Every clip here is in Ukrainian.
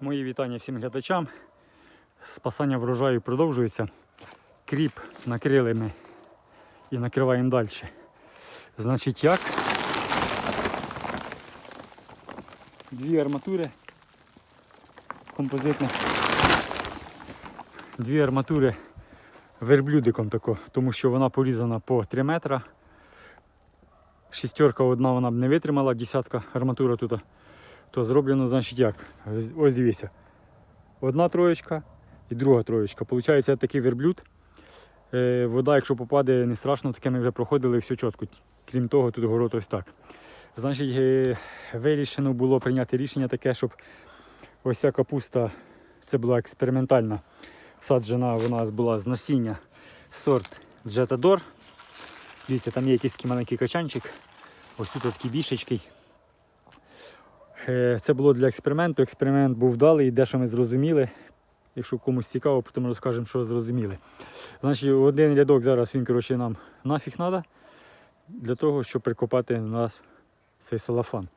Мої вітання всім глядачам. Спасання врожаю продовжується. Кріп накрили ми і накриваємо далі. Значить як? Дві арматури композитних. Дві арматури верблюдиком тако, тому що вона порізана по 3 метра. Шістерка одна вона б не витримала, десятка арматура тут. То зроблено, значить як? Ось- дивіться. Одна троєчка і друга троєчка. Получається такий верблюд. Е, вода, якщо попаде, не страшно, таке ми вже проходили все чітко. Крім того, тут город ось так. Значить, е, вирішено було прийняти рішення таке, щоб ось ця капуста, це була експериментальна саджена, вона була з насіння сорт Jetador. Дивіться, там є якийсь маленький качанчик. Ось тут такий більшечкий. Е, Це було для експерименту. Експеримент був вдалий, дещо ми зрозуміли. Якщо комусь цікаво, потім розкажемо, що зрозуміли. Значить, один рядок зараз він коротше, нам нафіг треба для того, щоб прикопати на нас цей салафан.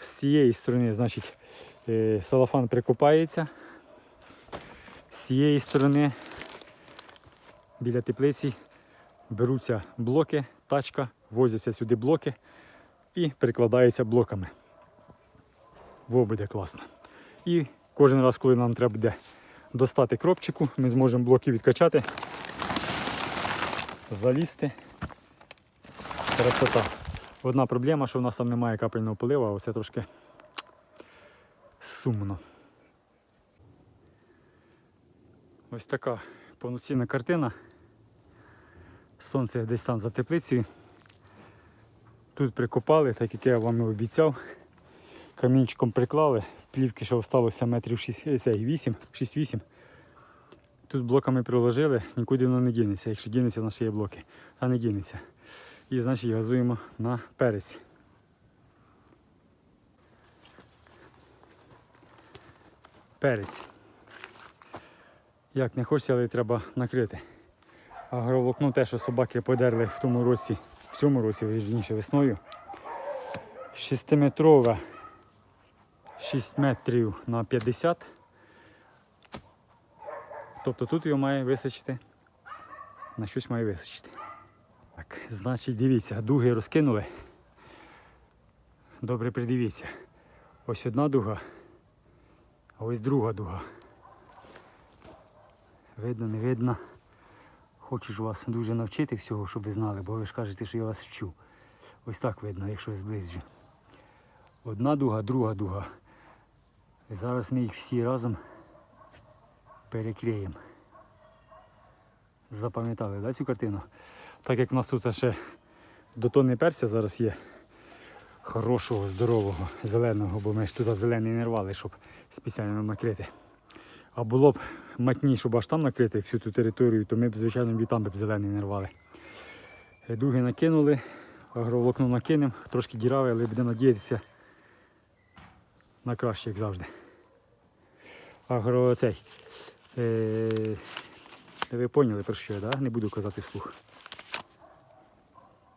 З цієї сторони, значить, е, салафан прикопається. З цієї сторони біля теплиці беруться блоки, тачка, возяться сюди блоки і перекладаються блоками. Во буде класно. І кожен раз, коли нам треба буде достати кропчику, ми зможемо блоки відкачати, залізти. Красота. Одна проблема, що в нас там немає капельного полива, а оце трошки сумно. Ось така повноцінна картина. Сонце десь там за теплицею. Тут прикопали, так як я вам і обіцяв. Камінчиком приклали, плівки ще залишилося метрів 6-8. Тут блоками приложили, нікуди воно не дінеться. Якщо дінеться, наші є блоки, а не дінеться. І значить газуємо на перець. Перець. Як не хочеться, але треба накрити. Агроволокно те, що собаки подерли в тому році, в цьому році, вірніше весною. 6-метрова 6 метрів на 50. Тобто тут його має височити. На щось має височити. Так, значить, дивіться, дуги розкинули. Добре придивіться. Ось одна дуга, а ось друга дуга. Видно, не видно. Хочу ж вас дуже навчити всього, щоб ви знали, бо ви ж кажете, що я вас вчу. Ось так видно, якщо я зближу. Одна дуга, друга дуга. І зараз ми їх всі разом перекриємо. Запам'ятали да, цю картину? Так як в нас тут ще до тонни перця зараз є хорошого, здорового, зеленого, бо ми ж тут зелений не рвали, щоб спеціально накрити. А було б матні, щоб аж там накрити всю ту територію, то ми б, звичайно, і там б зелений не рвали. Дуги накинули, агроволокно накинемо, трошки діраве, але будемо надіятися на краще, як завжди. Агро цей. Е, ви поняли про що я, да? не буду казати вслух.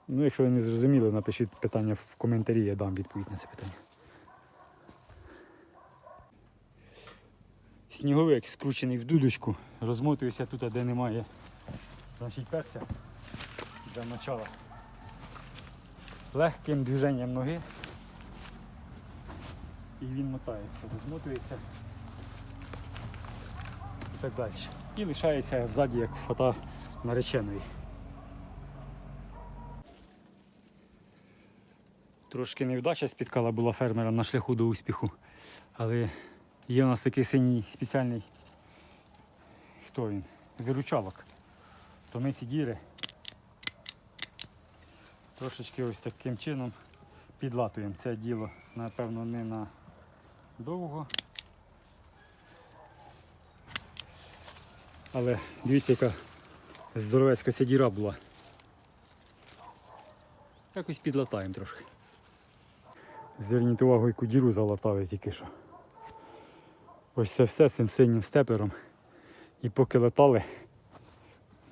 Ну, якщо ви не зрозуміли, напишіть питання в коментарі, я дам відповідь на це питання. Сніговик скручений в дудочку, розмотуюся тут, де немає значить, перця для начала. Легким движенням ноги і він мотається, розмотується і так далі. І лишається ззаді як фото нареченої. Трошки невдача спіткала була фермера на шляху до успіху. Але є у нас такий синій спеціальний хто він? Виручалок. То ми ці діри трошечки ось таким чином підлатуємо. Це діло, напевно, не на довго. Але дивіться, яка здоровецька ця діра була. Якось підлатаємо трошки. Зверніть увагу, яку діру залатали тільки що. Ось це все цим синім степлером. І поки латали,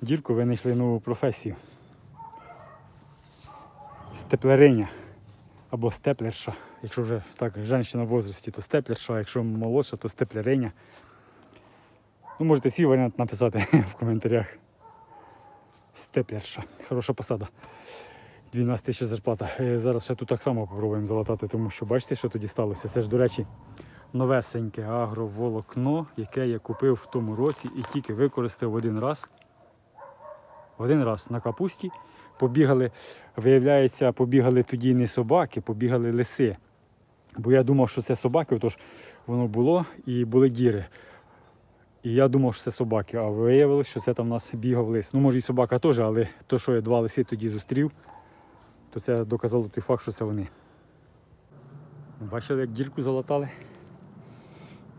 дірку винайшли нову професію. Степлериня або степлерша, якщо вже так, жінка в возрасті, то степлерша, а якщо молодша, то степлериня. Ну, можете свій варіант написати в коментарях. Степлерша. Хороша посада. 12 тисяч зарплата. Е, Зараз ще тут так само попробуємо залатати, тому що бачите, що тоді сталося. Це ж, до речі, новесеньке агроволокно, яке я купив в тому році і тільки використав один раз. Один раз на капусті. Побігали, виявляється, побігали тоді не собаки, побігали лиси. Бо я думав, що це собаки, отож воно було і були діри. І я думав, що це собаки, а виявилось, що це там у нас бігав лис. Ну, може і собака теж, але то, що я два лиси тоді зустрів, то це доказало той факт, що це вони. Бачили, як дірку залатали?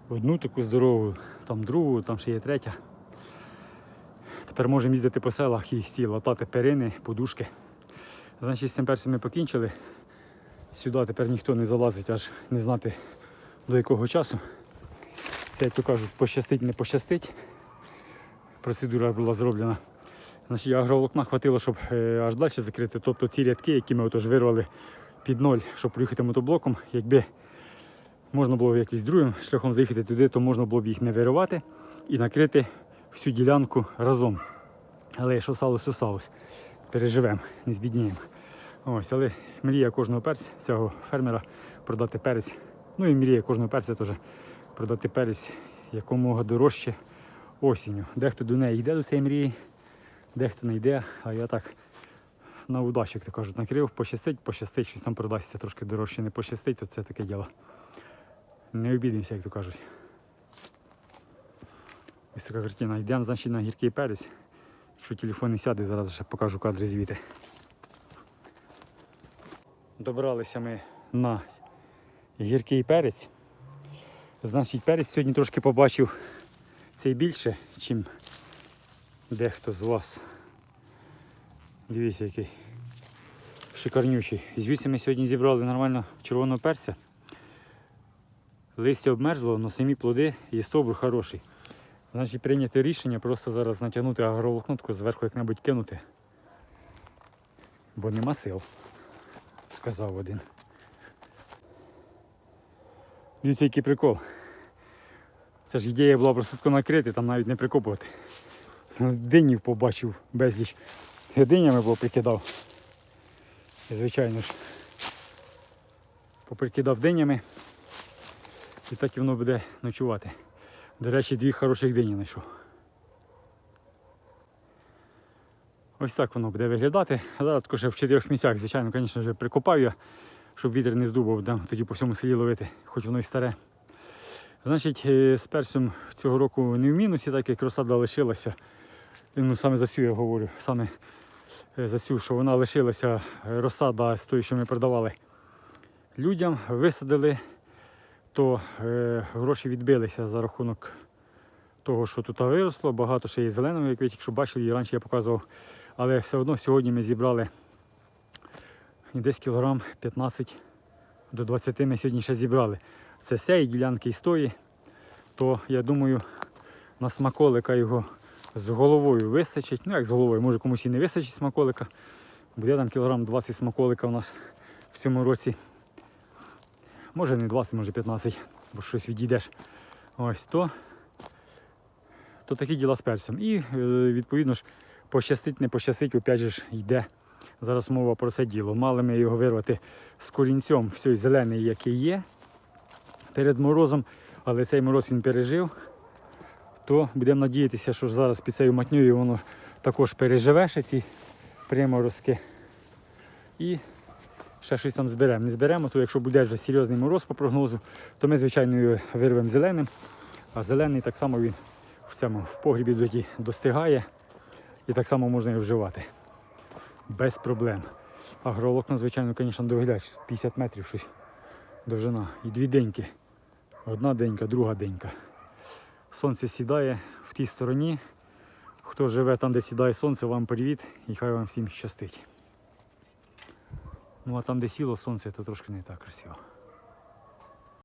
Одну таку здорову, там другу, там ще є третя. Тепер можемо їздити по селах і ці латати перини, подушки. Значить, з цим першим ми покінчили. Сюди тепер ніхто не залазить, аж не знати до якого часу. Це, як то кажуть, пощастить, не пощастить. Процедура була зроблена. Значить, агроволокна хватило, щоб е, аж далі закрити. Тобто ці рядки, які ми отож вирвали під ноль, щоб проїхати мотоблоком, якби можна було якимось другим шляхом заїхати туди, то можна було б їх не виривати і накрити всю ділянку разом. Але що сталося, сталося. Переживемо, не збідніємо. Ось, але мрія кожного перця, цього фермера продати перець. Ну і мрія кожного перця теж продати перець якомога дорожче осінню. Дехто до неї йде до цієї мрії, дехто не йде, а я так на удачу, як то кажуть, накрив, пощастить, пощастить, щось там продасться трошки дорожче, не пощастить, то це таке діло. Не обідимося, як то кажуть. Ось така картина. Йдемо, значить, на гіркий перець. Якщо телефон не сяде, зараз ще покажу кадри звідти. Добралися ми на гіркий перець. Значить, перець сьогодні трошки побачив цей більше, чим дехто з вас. Дивіться, який шикарнючий. Звідси ми сьогодні зібрали нормально червоного перця. Листя обмерзло, на самі плоди і стовбур хороший. Значить, прийняти рішення просто зараз натягнути агроволокно, таку зверху як-небудь кинути. Бо нема сил, сказав один. Дивіться, який прикол. Це ж ідея була просто накрити, там навіть не прикопувати. Динів побачив безліч. Динями було прикидав. І, звичайно ж. Поприкидав динями. І так і воно буде ночувати. До речі, дві хороших дині знайшов. Ось так воно буде виглядати. Зараз також в чотирьох місцях, звичайно, звісно, вже прикопав я, щоб вітер не здубав, да, тоді по всьому селі ловити, хоч воно і старе. Значить, е, з перцем цього року не в мінусі, так як розсада лишилася. Ну, саме за цю я говорю, саме е, за цю, що вона лишилася е, розсада з тої, що ми продавали людям, висадили, то е, гроші відбилися за рахунок того, що тут виросло. Багато ще є зеленого, як ви тільки що бачили, і раніше я показував. Але все одно сьогодні ми зібрали десь кілограм 15 до 20 ми сьогодні ще зібрали. Це цієї ділянки і з тої, то я думаю, на смаколика його з головою вистачить. Ну як з головою, може комусь і не вистачить смаколика. Буде там кілограм 20 смаколика у нас в цьому році. Може не 20, може 15, бо щось відійдеш. Ось то. То такі діла з перцем. І е, відповідно ж пощастить, не пощастить, опять же ж йде. Зараз мова про це діло. Мали ми його вирвати з корінцем, все зелений, який є перед морозом, але цей мороз він пережив. То будемо надіятися, що зараз під цією матнею воно також переживе ще ці приморозки. І ще щось там зберемо. Не зберемо, то якщо буде вже серйозний мороз по прогнозу, то ми, звичайно, його вирвемо зеленим. А зелений так само він в цьому в погрібі достигає. І так само можна його вживати. Без проблем. Агроволокно, звичайно, звісно, довгля, 50 метрів щось довжина. І дві деньки. Одна денька, друга денька. Сонце сідає в тій стороні. Хто живе там, де сідає сонце, вам привіт і хай вам всім щастить. Ну а там, де сіло сонце, то трошки не так красиво.